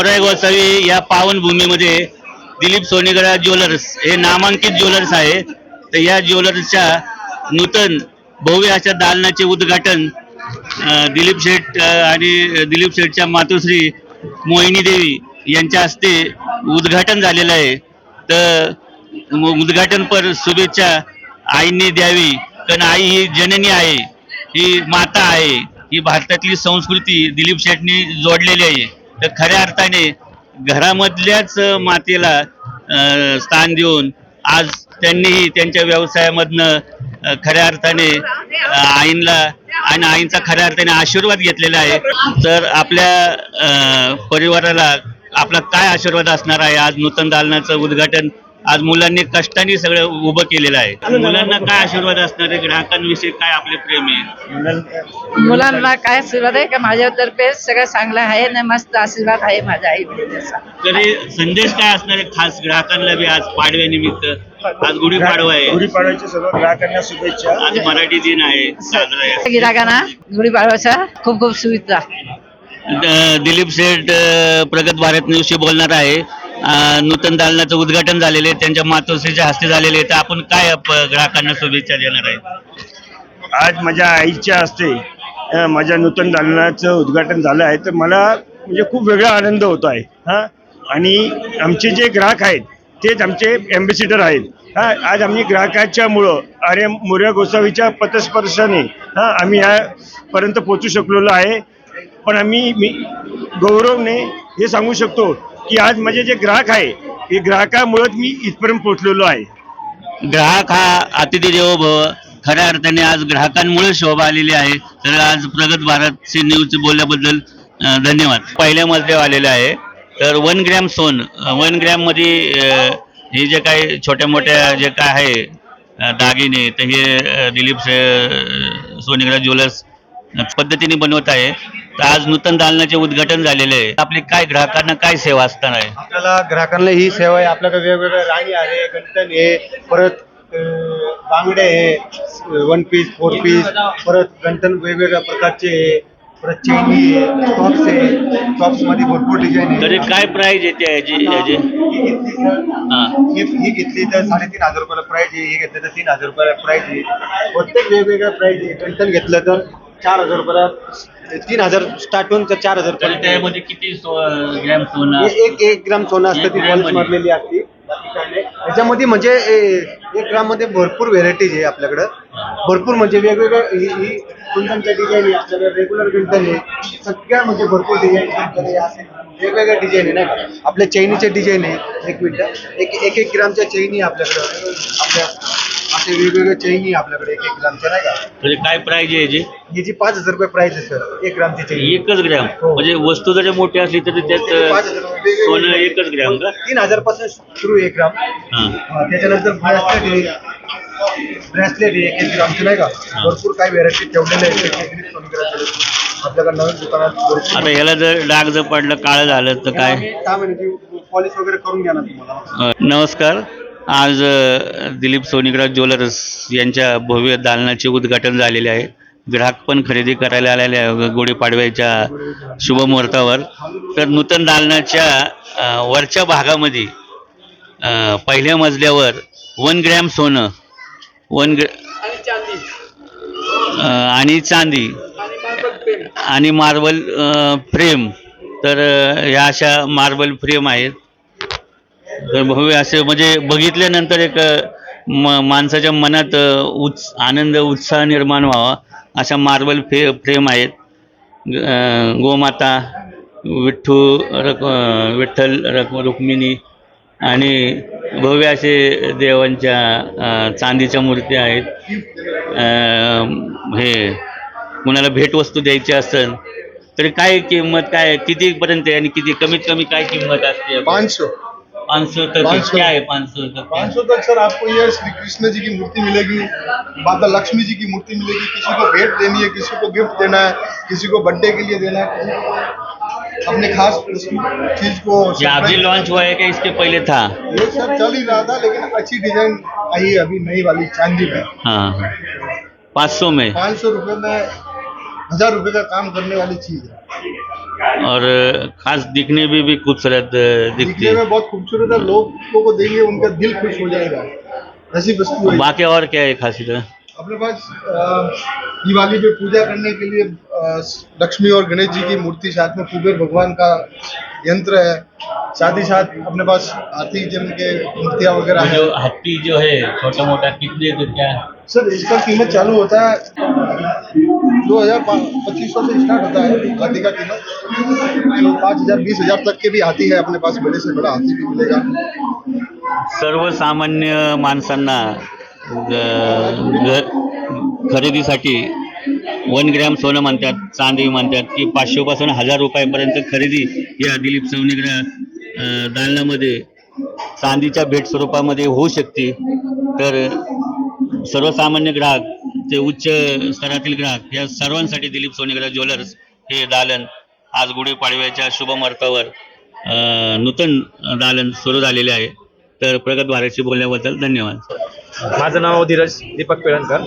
मोराय गोसावी या पावनभूमीमध्ये दिलीप सोनेगडा ज्वेलर्स हे नामांकित ज्वेलर्स आहे. तर या ज्वेलर्सच्या नूतन भव्य अशा दालनाचे उद्घाटन दिलीप शेठ आणि दिलीप शेठच्या मातोश्री मोहिनी देवी यांच्या हस्ते उद्घाटन झालेलं आहे. तर उद्घाटन पर शुभेच्छा आईंनी द्यावी. कारण आई ही जननी आहे ही माता आहे ही भारतातली संस्कृती दिलीप शेठनी जोडलेली आहे. तर खऱ्या अर्थाने घरामधल्याच मातेला स्थान देऊन आज त्यांनीही त्यांच्या व्यवसायामधनं खऱ्या अर्थाने आईनला आईंला आणि आईंचा खऱ्या अर्थाने आशीर्वाद घेतलेला आहे. तर आपल्या अं, परिवाराला आपला काय आशीर्वाद असणार आहे आज नूतन दालनाचं उद्घाटन आज मुलांनी कष्टाने सगळं उभं केलेलं आहे. मुलांना काय आशीर्वाद असणार आहे? ग्राहकांविषयी काय आपले प्रेम आहे? मुलांना काय आशीर्वाद आहे? का माझ्यातर्फे सगळं चांगलं आहे ना मस्त आशीर्वाद आहे माझ्या आई तरी संदेश काय असणार आहे खास ग्राहकांना बी आज पाडव्यानिमित्त आज गुढीपाडवा आहे. गुढीपाडव्याच्या सर्व ग्राहकांना शुभेच्छा. आज मराठी दिन आहे. साजरा आहे. गिराकांना गुढीपाडव्याच्या खूप खूप शुभेच्छा. दिलीप शेठ प्रगत भारत न्यूजशी बोलणार आहे. नूतन दालनाचं उद्घाटन झालेले आहे त्यांच्या मातोश्रीच्या हस्ते झालेले आहे. तर आपण काय प- ग्राहकांना शुभेच्छा देणार आहे आज माझ्या आईच्या हस्ते अं, माझ्या नूतन दालनाचं उद्घाटन झालं आहे. तर मला म्हणजे खूप वेगळा आनंद होतो आहे हा. आणि आमचे जे ग्राहक आहेत तेच आमचे एम्बेसिडर आहेत हा. आज आम्ही ग्राहकाच्यामुळं अरे मोर्या गोसावीच्या पथस्पर्शाने हा आम्ही यापर्यंत पोचू शकलेलो आहे. पण आम्ही मी गौरवने हे सांगू शकतो की आज माझे जे ग्राहक आहे हे ग्राहकामुळंच मी इथपर्यंत पोचलेलो आहे. ग्राहक हा अतिथी देवो भव. खऱ्या अर्थाने आज ग्राहकांमुळे शोभा आलेली आहे. तर आज प्रगत भारत सी न्यूज बोलल्याबद्दल धन्यवाद. पहिल्या मजल्यावर आलेलं आहे. तर वन ग्रॅम सोन वन ग्रॅममध्ये अ, हे जे काही छोट्या मोठ्या जे काय आहे दागिने तर हे दिलीप से- सोनेगरा ज्वेलर्स पद्धतीने बनवत आहे. तर आज नूतन दालनाचे उद्घाटन झालेले आहे. आपली काय ग्राहकांना काय सेवा असणार आहे? आपल्याला ग्राहकांना ही सेवा आहे. आपल्याकडे वेगवेगळे राणी आहे गंटन आहे परत बांगडे आहे वन पीस फोर पीस परत गंटन वेगवेगळ्या प्रकारचे आहे परत चेनी आहे टॉप्स आहे टॉप्समध्ये भरपूर डिझाईन तरी आहे काय प्राइस येते याची याची? ही घेतली तर हां. ही ही घेतली तर साडेतीन हजार रुपयाला प्राइस आहे ही घेतली तर तीन हजार रुपयाला प्राइस आहे. प्रत्येक वेगवेगळ्या प्राइस आहे. गंटन घेतलं तर चार हजार रुपयाला तीन हजार स्टार्ट होऊन तर चार हजार तर रुपये त्यामध्ये किती सो- ग्रॅम सोनं हे एक एक ग्राम सोनं असतं एक ती ग्रॅम पॉलिश. मारलेली असते. बाकी काही नाही. त्याच्यामध्ये म्हणजे ए- एक ग्राममध्ये भरपूर व्हेरायटीज आहे आपल्याकडं. भरपूर म्हणजे वेगवेगळ्या ही ही कुंदनच्या डिझाईन आहे आपल्याकडे रेग्युलर गुंटन आहे. सगळ्या म्हणजे भरपूर डिझाईन असे वेगवेगळ्या डिझाईन आहे नाही का? आपल्या चैनीचे डिझाईन आहे एक मिनिट. एक एक एक ग्रामच्या चैनी आहे आपल्याकडं. आपल्या असे वेगवेगळे चेन आपल्याकडे एक एक ग्रामचे नाही का? म्हणजे काय प्राइज आहे याची? याची पाच हजार रुपये प्राइस आहे सर एक ग्रामची चेन एकच ग्रॅम. हो. म्हणजे वस्तू जरी मोठी असली तरी त्यात पाच अं, हजार रुपये वेगवेगळे- सोनं एकच ग्रॅम का? तीन हजारपासून सुरू आहे एक ग्राम. हा. हा, त्याच्यानंतर ब्रेसलेट आहे. ब्रेसलेट आहे एक एक ग्रामचे नाही का? भरपूर काही व्हेरायटी ठेवलेले आहेत. एक एक. आपल्याकडे नवीन दुकानात भरपूर आता ह्याला जर डाग जर पडलं काळं झालं तर काय? काय म्हणजे पॉलिश वगैरे करून घ्या ना तुम्हाला. अ, नमस्कार. आज दिलीप सोनीग्राज ज्वेलर्स यांच्या भव्य दालनाचे उद्घाटन झालेले आहे. ग्राहक पण खरेदी करायला आलेले आहे गुढीपाडव्याच्या शुभमुहूर्तावर तर नूतन दालनाच्या वरच्या भागामध्ये पहिल्या मजल्यावर वन ग्रॅम सोनं वन ग्र आणि चांदी. आणि मार्बल फ्रेम तर ह्या अशा मार्बल फ्रेम आहेत. तर भव्य असे म्हणजे बघितल्यानंतर एक म माणसाच्या मनात उत्स आनंद उत्साह निर्माण व्हावा अशा मार्बल फे फ्रेम आहेत. गोमाता विठ्ठू रक विठ्ठल रक रुक्मिणी आणि भव्य असे देवांच्या चांदीच्या मूर्त्या आहेत. हे कुणाला भेटवस्तू द्यायची असेल तरी काय किंमत काय कितीपर्यंत आहे आणि किती कमीत कमी काय किंमत असते? पाँच सौ पाँच सौ तक क्या है पाँच सौ तक? पाँच सौ तक सर आपको ये श्री कृष्ण जी की मूर्ति मिलेगी माता लक्ष्मी जी की मूर्ति मिलेगी किसी को भेंट देनी है किसी को गिफ्ट देना है किसी को बर्थडे के लिए देना है। किसी को अपने खास चीज़ को अभी लॉन्च हुआ है कि इसके पहले था? ये सर चल ही रहा था लेकिन अच्छी डिज़ाइन आई है अभी नई वाली चांदी में। हाँ पाँच सौ में? पाँच सौ रुपये में हज़ार रुपए का काम करने वाली चीज़ है। और खास दिखने में भी खूबसूरत अ, दिखती है। में बहुत खूबसूरत है लोगों को देंगे उनका दिल खुश हो जाएगा। ऐसी वस्तु बाकी और क्या है खासियत? अपने पास दिवाली पे पूजा करने के लिए लक्ष्मी और गणेश जी की मूर्ति साथ में कुबेर भगवान का यंत्र है। साथ ही साथ अपने पास हाथी जन के मूर्तियाँ वगैरह है जो हत्ती जो है छोटा मोटा कितने तो क्या? सर इसका कीमत चालू होता है दो हज़ार पच्चीस सौ से स्टार्ट होता है हाथी का कीमत। पाँच हजार बीस हजार तक के भी हाथी है अपने पास बड़े से बड़ा हाथी भी मिलेगा। सर्वसामान्य माणसांना ग- खरेदीसाठी वन ग्रॅम सोनं म्हणतात चांदी म्हणतात की पाचशेपासून हजार रुपयापर्यंत खरेदी या दिलीप सवनीग्रह अं, दालनामध्ये चांदीच्या भेट स्वरूपामध्ये होऊ शकते. तर सर्वसामान्य ग्राहक ते उच्च स्तरातील ग्राहक या सर्वांसाठी दिलीप सोनेग्रा ज्वेलर्स हे दालन आज गुढीपाडव्याच्या शुभ मुहूर्तावर नूतन दालन सुरू झालेले आहे. तर प्रगत भारतशी बोलल्याबद्दल धन्यवाद. माझं नाव धीरज दीपक पिळणकर.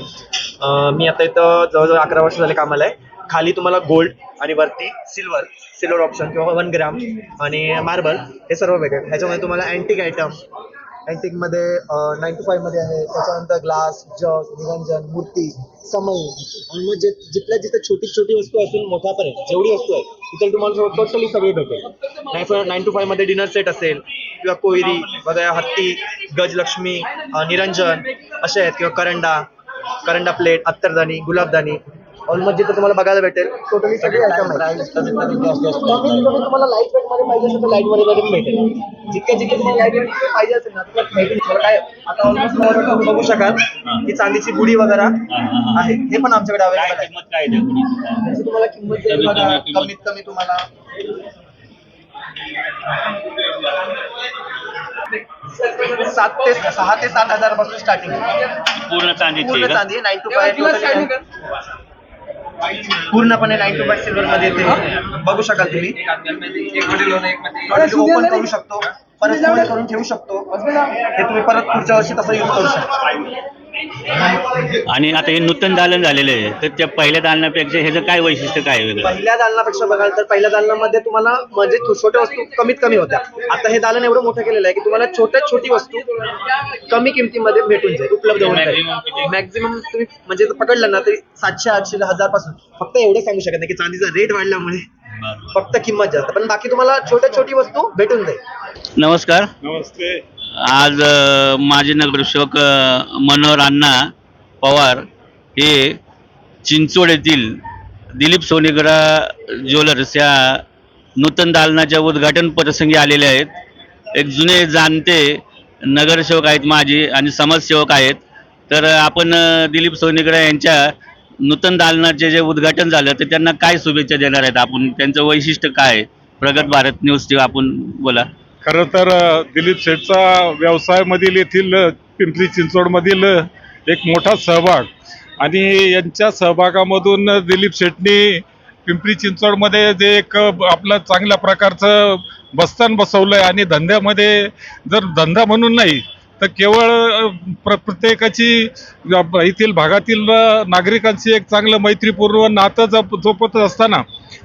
मी आता इथं जवळजवळ अकरा वर्ष झाले कामाला आहे. खाली तुम्हाला गोल्ड आणि वरती सिल्वर सिल्वर ऑप्शन किंवा वन ग्राम आणि मार्बल हे सर्व भेटेल. ह्याच्यामध्ये तुम्हाला अँटिक आयटम अँटिकमध्ये नाईन टू फाईव्हमध्ये आहे. त्याच्यानंतर ग्लास जग निरंजन मूर्ती समय आणि मग जे जिथल्या जिथे छोटी छोटी वस्तू असून मोठ्यापर्यंत जेवढी वस्तू आहे तिथे तुम्हाला टोटली सगळी भेटेल. नाईन नाईन टू फाईव्हमध्ये डिनर सेट असेल किंवा कोयरी वगैरे हत्ती गजलक्ष्मी निरंजन असे आहेत. किंवा करंडा करंडा प्लेट अत्तरदानी गुलाबदानी ऑलमोस्ट जिथं तुम्हाला बघायला भेटेल. टोटली सगळी आयटम तुम्हाला लाइट वेटमध्ये पाहिजे असेल तर लाइटमध्ये भेटेल. जितके जितके तुम्हाला लाइट वेट पाहिजे असेल ना तुम्हाला भेटेल तुम्हाला काय आता ऑलमोस्ट तुम्ही बघू शकाल की चांदीची गुढी वगैरे आहे. हे पण आमच्याकडे अवेलेबल आहे. किंमत काय आहे त्या गुढीची? त्याची तुम्हाला किंमत कमीत बघा, कमी किंमत. कमीत कमी तुम्हाला. सात ते सहा ते सात हजारपासून स्टार्टिंग पूर्ण चांदीची पूर्ण? चांदी नाईन टू फाय पूर्णपणे नाईन टू फाय सिल्वर मध्ये येते. बघू शकाल तुम्ही. ओपन करू शकतो. परत करून ठेवू शकतो. हे तुम्ही परत पुढच्या वर्षी तसं यूज करू शकता. आणि आता हे नूतन दालन झालेलं आहे. तर त्या पहिल्या दालनापेक्षा ह्याचं काय वैशिष्ट्य काय वेगळं पहिल्या दालनापेक्षा बघाल तर पहिल्या दालनामध्ये तुम्हाला म्हणजे थो- छोट्या वस्तू कमीत कमी होत्या. आता हे दालन एवढं मोठं केलेलं आहे की तुम्हाला छोट्यात छोटी वस्तू कमी किमतीमध्ये भेटून जाईल उपलब्ध होऊन जाईल? मॅक्झिमम तुम्ही म्हणजे पकडलं ना तरी सातशे आठशे हजारपासून फक्त एवढं सांगू शकत नाही की चांदीचा रेट वाढल्यामुळे फक्त किंमत जास्त. पण बाकी तुम्हाला छोट्या छोटी वस्तू भेटून जाईल. नमस्कार. नमस्ते. आज माजी नगरसेवक मनोहर अण्णा पवार हे चिंचोड येथील दिलीप सोनेगरा ज्वेलर्स या नूतन दालनाच्या उद्घाटन प्रसंगी आलेले आहेत. एक जुने जाणते नगरसेवक आहेत माजी आणि समाजसेवक आहेत. तर आपण दिलीप सोनेगडा यांच्या नूतन दालनाचे जे उद्घाटन झालं तर त्यांना काय शुभेच्छा देणार आहेत आपण? त्यांचं वैशिष्ट्य काय आहे? प्रगत भारत न्यूज आपण बोला. खरं तर दिलीप शेठचा व्यवसायामधील येथील पिंपरी चिंचवडमधील एक मोठा सहभाग आणि यांच्या सहभागामधून दिलीप शेठनी पिंपरी चिंचवडमध्ये जे एक आपलं चांगल्या प्रकारचं बस्तान बसवलं आहे आणि धंद्यामध्ये जर धंदा म्हणून नाही तर केवळ प्र प्रत्येकाची येथील भागातील नागरिकांशी एक चांगलं मैत्रीपूर्ण नातं जप जोपत असताना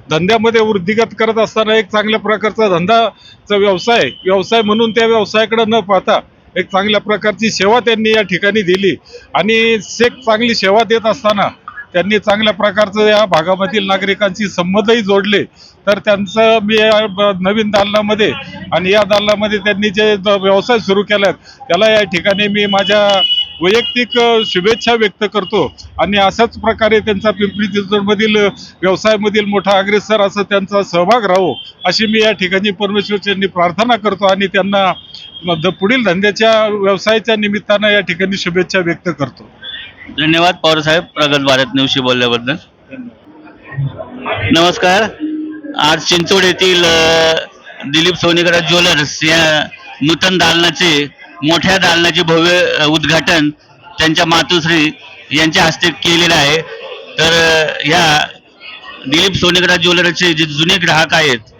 धंद्यामध्ये वृद्धिगत करत असताना एक चांगल्या प्रकारचा धंदाचा व्यवसाय व्यवसाय म्हणून त्या व्यवसायाकडे न पाहता एक चांगल्या प्रकारची सेवा त्यांनी या ठिकाणी दिली. आणि एक चांगली सेवा देत असताना त्यांनी चांगल्या प्रकारचं या भागामधील नागरिकांशी संबंधही जोडले. तर त्यांचं मी या नवीन दालनामध्ये आणि या दालनामध्ये त्यांनी जे व्यवसाय सुरू केलाय त्याला या ठिकाणी मी माझ्या वैयक्तिक शुभेच्छा व्यक्त करतो. आणि अशाच प्रकारे त्यांचा पिंपरी चिंचवडमधील व्यवसायामधील मोठा अग्रेसर असं त्यांचा सहभाग राहो अशी मी या ठिकाणी परमेश्वरच्यांनी प्रार्थना करतो आणि त्यांना पुढील धंद्याच्या व्यवसायाच्या निमित्तानं या ठिकाणी शुभेच्छा व्यक्त करतो. धन्यवाद पवार साहेब. प्रगत भारत न्यूजशी बोलल्याबद्दल. नमस्कार. आज चिंचवड येथील दिलीप सोनेकर ज्वेलर्स या नूतन दालनाचे मोठ्या दालनाचे भव्य उद्घाटन त्यांच्या मातोश्री यांच्या हस्ते केलेलं आहे. तर ह्या या दिलीप सोनेगडा ज्वेलरचे जे जुने ग्राहक आहेत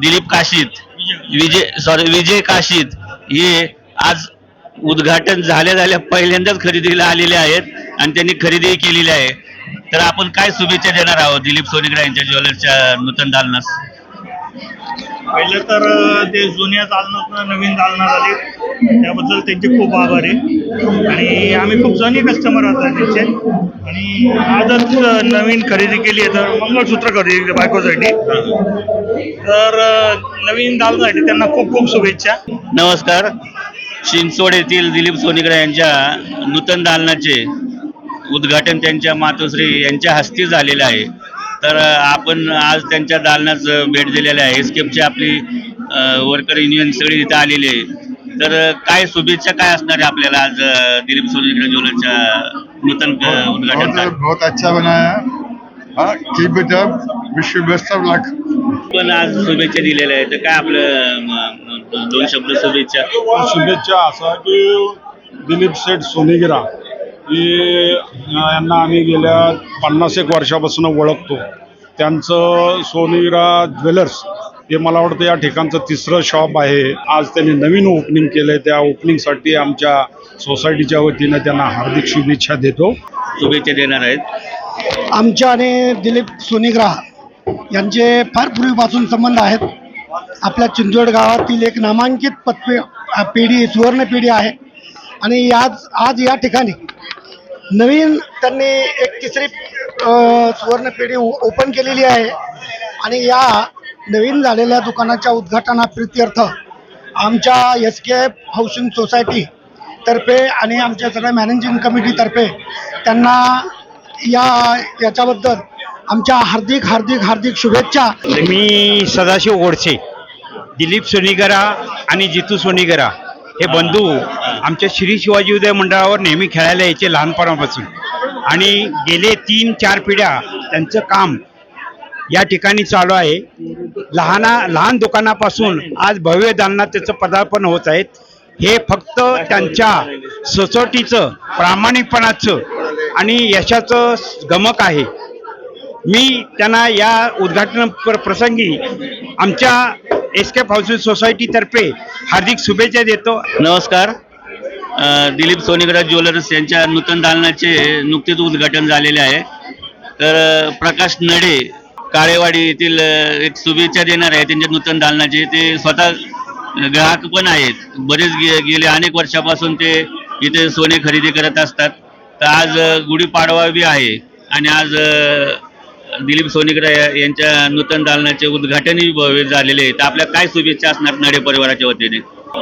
दिलीप काशीत विजय सॉरी विजय काशीत हे आज उद्घाटन झाल्या झाल्या पहिल्यांदाच खरेदीला आलेले आहेत आणि त्यांनी खरेदी केलेली आहे. तर आपण काय शुभेच्छा देणार आहोत दिलीप सोनेगडा यांच्या ज्वेलरच्या नूतन दालनास? पहिलं तर ते जुन्या दालनातनं नवीन दालनात आले. त्याबद्दल त्यांचे खूप आभार. आहे आणि आम्ही खूप जुने कस्टमर आहोत त्यांचे आणि आजच नवीन खरेदी केली आहे तर मंगळसूत्र खरेदी केली बायकोसाठी. तर नवीन दालनासाठी त्यांना खूप खूप शुभेच्छा. नमस्कार. चिंचवड येथील दिलीप सोनेकर यांच्या नूतन दालनाचे उद्घाटन त्यांच्या मातोश्री यांच्या हस्ते झालेलं आहे. तर आपण आज त्यांच्या दालनास अ, भेट दिलेली आहे. एसकेपची आपली वर्कर युनियन सगळी इथं आलेली आहे. तर काय शुभेच्छा काय असणार आहे आपल्याला आज दिलीप सोनेकर ज्वेलरच्या नूतन अ, उद्घाटन बहुत बहुत अच्छा बनाया हाँ। Keep it up wish you best of luck पण आज शुभेच्छा दिलेल्या आहे तर काय आपलं दोन शब्द शुभेच्छा? शुभेच्छा असा की दिलीप शेठ सोनेगिरा हे यांना आम्ही गेल्या पन्नास एक वर्षापासून ओळखतो. त्यांचं सोनेगिरा ज्वेलर्स हे मला वाटतं या ठिकाणचं तिसरं शॉप आहे. आज त्यांनी नवीन ओपनिंग केलं त्या ओपनिंगसाठी आमच्या सोसायटीच्या वतीनं त्यांना हार्दिक शुभेच्छा देतो. शुभेच्छा देणार आहेत. आमच्या आणि दिलीप सोनीग्राह यांचे फार पूर्वीपासून संबंध आहेत. आपल्या चिंचवड गावातील एक नामांकित पत्वे अ, पिढी सुवर्ण पिढी आहे. आणि आज आज या ठिकाणी नवीन त्यांनी एक तिसरी सुवर्ण पेढी ओपन केलेली आहे. आणि या नवीन झालेल्या दुकानाच्या उद्घाटना प्रित्यर्थ आमच्या S K F housing society तर्फे आणि आमच्या सगळ्या मॅनेजिंग कमिटीतर्फे त्यांना या याच्याबद्दल आमच्या हार्दिक हार्दिक हार्दिक शुभेच्छा. मी सदाशिव गोडसे दिलीप सोनीगरा आणि जितू सोनीगरा. हे बंधू आमच्या श्री शिवाजी उदय मंडळावर नेहमी खेळायला यायचे लहानपणापासून. आणि गेले तीन चार पिढ्या त्यांचं काम या ठिकाणी चालू आहे. लहाना लहान दुकानापासून आज भव्य दालनात त्याचं पदार्पण होत आहेत हे फक्त त्यांच्या सोसायटीचं प्रामाणिकपणाचं आणि यशाचं गमक आहे. मी त्यांना या उद्घाटन प्र प्रसंगी आमच्या एस्केप हाऊसिंग सोसायटीतर्फे हार्दिक शुभेच्छा देतो. नमस्कार. दिलीप सोनेकर ज्वेलर्स यांच्या नूतन दालनाचे नुकतेच उद्घाटन झालेले आहे. तर प्रकाश नडे काळेवाडी येथील एक शुभेच्छा देणार आहे त्यांच्या नूतन दालनाचे. ते स्वतः ग्राहक पण आहेत. बरेच गे गेले अनेक वर्षापासून ते इथे सोने खरेदी करत असतात. तर आज गुढीपाडवा बी आहे. आणि आज दिलीप सोनेकर यांच्या नूतन दालनाचे उद्घाटनही झालेले आहे. तर आपल्या काय शुभेच्छा असणार नडे परिवाराच्या वतीने?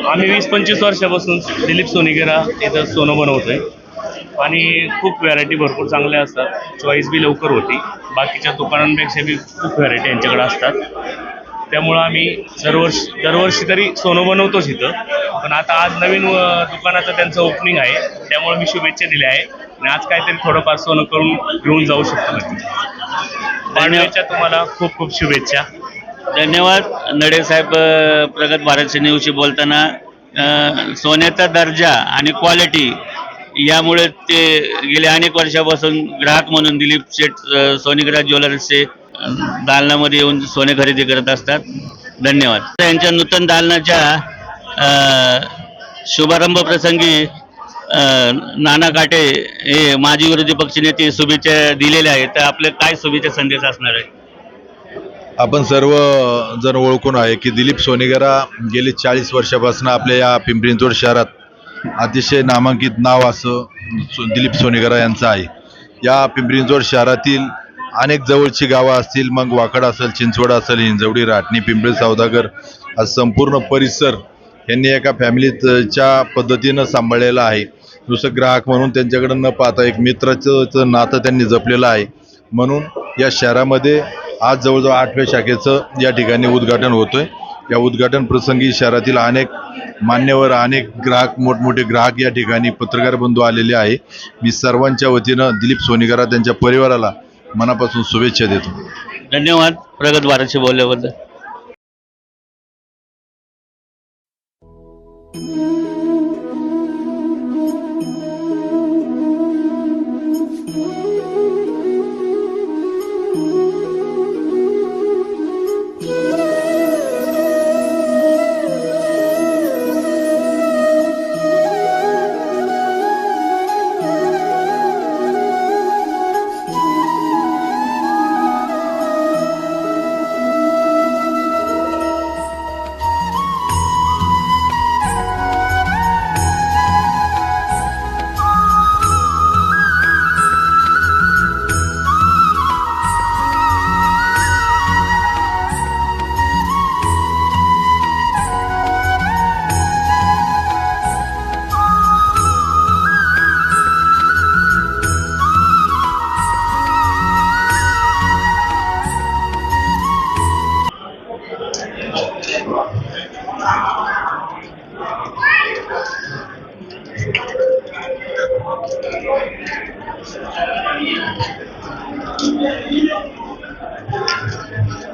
आम्ही वीस पंचवीस वर्षापासून दिलीप सोनेगिरा इथं सोनं बनवतोय. आणि खूप व्हरायटी भरपूर चांगल्या असतात. चॉईस बी लवकर होती. बाकीच्या दुकानांपेक्षा बी खूप व्हरायटी यांच्याकडे असतात. त्यामुळं आम्ही दरवर्षी दरवर्षी तरी सोनं बनवतोच इथं. पण आता आज नवीन दुकानाचं त्यांचं ओपनिंग आहे. त्यामुळे मी शुभेच्छा दिल्या आहे आणि आज काहीतरी थोडंफार सोनं करून घेऊन जाऊ शकतो पाडव्याच्या तुम्हाला खूप खूप शुभेच्छा. धन्यवाद. नडे साहेब अ, प्रगत भारत न्यूजशी बोलताना अ, सोन्याचा दर्जा आणि क्वालिटी यामुळे ते गेल्या अनेक वर्षापासून ग्राहक म्हणून दिलीप शेठ अ, सोनीग्राज ज्वेलर्सचे अ, दालनामध्ये येऊन सोने खरेदी करत असतात. धन्यवाद. यांच्या नूतन दालनाच्या अ, शुभारंभ प्रसंगी नाना काटे हे माजी विरोधी पक्षनेते शुभेच्छा दिलेल्या आहेत. तर आपले काय शुभेच्छा संदेश असणार आहे आपण सर्व जण ओळखून आहे की दिलीप सोनेगरा गेली चाळीस वर्षापासून आपल्या या पिंपरी चिंचवड शहरात अतिशय नामांकित नाव असं दिलीप सोनेगरा यांचं आहे. या पिंपरी चिंचवड शहरातील अनेक जवळची गावं असतील मग वाकड असेल चिंचवड असेल हिंजवडी राटणी पिंपरी सौदागर हा संपूर्ण परिसर यांनी एका फॅमिलीच्या पद्धतीनं सांभाळलेला आहे. नुसतं ग्राहक म्हणून त्यांच्याकडे न पाहता एक मित्राचं नातं त्यांनी जपलेलं आहे. म्हणून या शहरामध्ये आज जवळजवळ आठव्या शाखेचं या ठिकाणी उद्घाटन होतोय. या उद्घाटन प्रसंगी शहरातील अनेक मान्यवर अनेक ग्राहक मोठमोठे ग्राहक या ठिकाणी पत्रकार बंधू आलेले आहे. मी सर्वांच्या वतीनं दिलीप सोनीकरा त्यांच्या परिवाराला मनापासून शुभेच्छा देतो. धन्यवाद. प्रगत भारतशी बोलल्याबद्दल.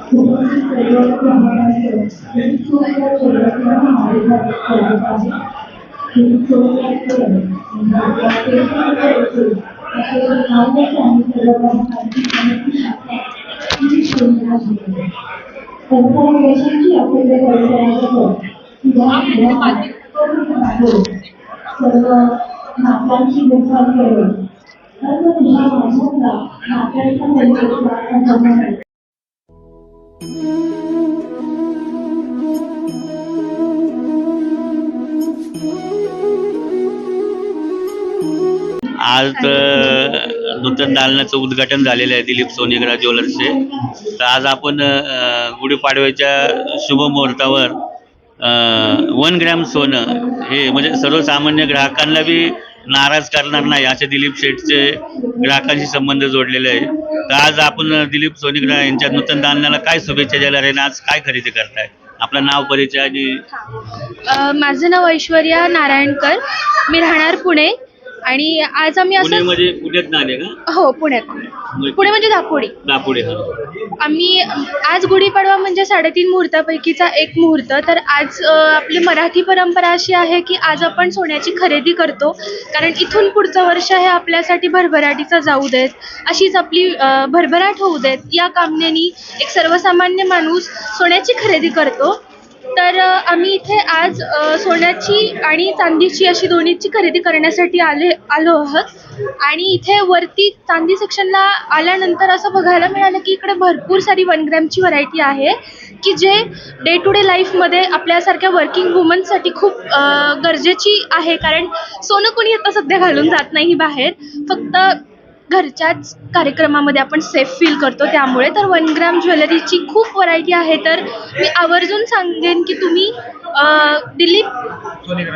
我们是水沟的工程师，我们做的水沟是很好的一个水沟方法。我们做的工程师，我们做的工程师，我们做的工程师，我们做的工程师，我们做的工程师，我们做的工程师，我们做的工程师，我们做的工程师，我们做的工程师，我们做的工程师，我们做的工程师，我们做的工程师，我们做的工程师，आज नूतन दालनाचं उद्घाटन झालेलं आहे दिलीप सोनेगरा ज्वेलर्सचे. तर आज आपण गुढीपाडव्याच्या शुभ मुहूर्तावर वन ग्रॅम सोनं हे म्हणजे सर्वसामान्य ग्राहकांना बी नाराज करणार नाही असे दिलीप शेठचे ग्राहकांशी संबंध जोडलेले आहे. तर आज आपण दिलीप सोनेगरा यांच्या नूतन दालनाला काय शुभेच्छा द्यायला आहे आणि आज काय खरेदी करताय? आपलं नाव परिचय आणि माझं नाव ऐश्वर्या नारायणकर. मी राहणार पुणे. आणि आज आम्ही असं पुण्यामध्ये पुण्यात आले का? हो पुण्यात. पुणे म्हणजे दापोडी. दापोडे हा. आम्ही आज गुढीपाडवा म्हणजे साडेतीन मुहूर्तापैकीचा एक मुहूर्त. तर आज अ, आपली मराठी परंपरा अशी आहे की आज आपण सोन्याची खरेदी करतो. कारण इथून पुढचं वर्ष हे आपल्यासाठी भरभराटीचं जाऊ देत. अशीच आपली अ, भरभराट होऊ देत. या कामनेनी एक सर्वसामान्य माणूस सोन्याची खरेदी करतो. तर आम्ही इथे आज सोन्याची आणि चांदीची अशी दोन्हीची खरेदी करण्यासाठी आले आलो आहोत. आणि इथे वरती चांदी सेक्शनला आल्यानंतर असं बघायला मिळालं की इकडे भरपूर सारी वन ग्रॅमची व्हरायटी आहे की जे डे टू डे लाईफमध्ये आपल्यासारख्या वर्किंग वुमनसाठी खूप गरजेची आहे. कारण सोनं कोणी आता सध्या घालून जात नाही बाहेर. फक्त घरच्याच कार्यक्रमामध्ये आपण सेफ फील करतो त्यामुळे. तर वन ग्राम ज्वेलरीची खूप व्हरायटी आहे. तर मी आवर्जून सांगेन की तुम्ही दिलीप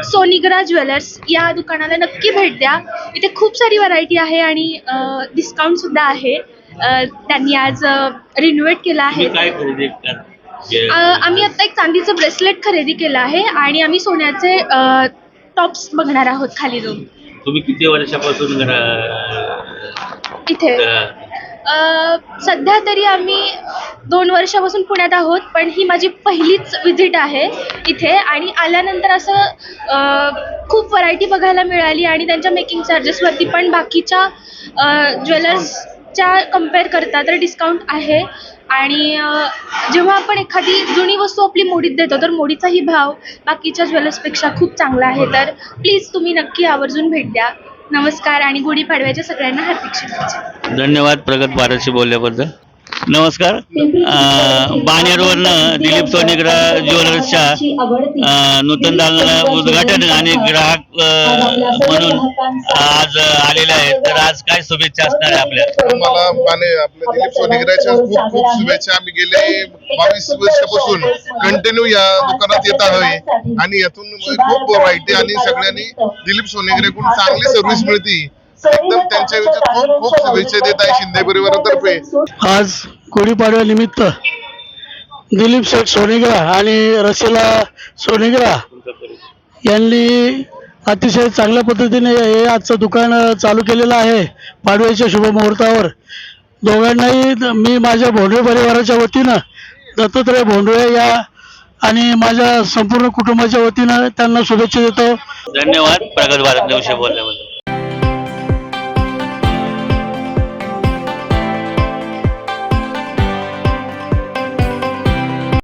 सोनिग्रा ज्वेलर्स या दुकानाला नक्की भेट द्या. इथे खूप सारी व्हरायटी आहे आणि डिस्काउंटसुद्धा आहे. अ, त्यांनी आज रिन्युएट केला आहे. आम्ही आता एक चांदीचं ब्रेसलेट खरेदी केलं आहे आणि आम्ही सोन्याचे टॉप्स बघणार आहोत खाली जाऊन. तुम्ही किती वर्षापासून इथे. सध्या तरी आम्ही दोन वर्षापासून पुण्यात आहोत पण ही माझी पहिलीच विजिट आहे इथे. आणि आल्यानंतर असं खूप व्हरायटी बघायला मिळाली आणि त्यांच्या मेकिंग चार्जेसवरती पण बाकीच्या ज्वेलर्सच्या कंपेअर करता तर डिस्काउंट आहे. आणि जेव्हा आपण एखादी जुनी वस्तू आपली मोडीत देतो तर मोडीचाही भाव बाकीच्या ज्वेलर्सपेक्षा खूप चांगला आहे. तर प्लीज तुम्ही नक्की आवर्जून भेट द्या. नमस्कार आणि गुढीपाडव्याच्या सगळ्यांना हार्दिक शुभेच्छा. धन्यवाद प्रगत भारतशी बोलल्याबद्दल. नमस्कार. अं, बाणेरवरनं दिलीप सोनेग्रा ज्वेलर्सच्या नूतन दालनाला उद्घाटन आणि ग्राहक म्हणून आज आलेले आहेत. तर आज काय शुभेच्छा असणार आहे आपल्या? मला बाने आपल्या दिलीप सोनेगराच्या खूप खूप शुभेच्छा. आम्ही गेले बावीस वर्षापासून कंटिन्यू या दुकानात येत आहे आणि यातून खूप व्हरायटी आणि सगळ्यांनी दिलीप सोनेकरेकडून चांगली सर्व्हिस मिळते. एकदम त्यांच्या विषयी खूप खूप शुभेच्छा देत आहे शिंदे परिवारातर्फे आज गुढीपाडव्यानिमित्त दिलीप शेठ सोनेग्रा आणि रसिला सोनेग्रा यांनी अतिशय चांगल्या पद्धतीने हे आजचं दुकान चालू केलेलं आहे पाडव्याच्या शुभमुहूर्तावर दोघांनाही द- मी माझ्या भोंडवे परिवाराच्या वतीनं दत्तात्रय भोंडवे या आणि माझ्या संपूर्ण कुटुंबाच्या वतीनं त्यांना शुभेच्छा देतो. धन्यवाद. प्रगत भारत विषय बोलल्याबद्दल.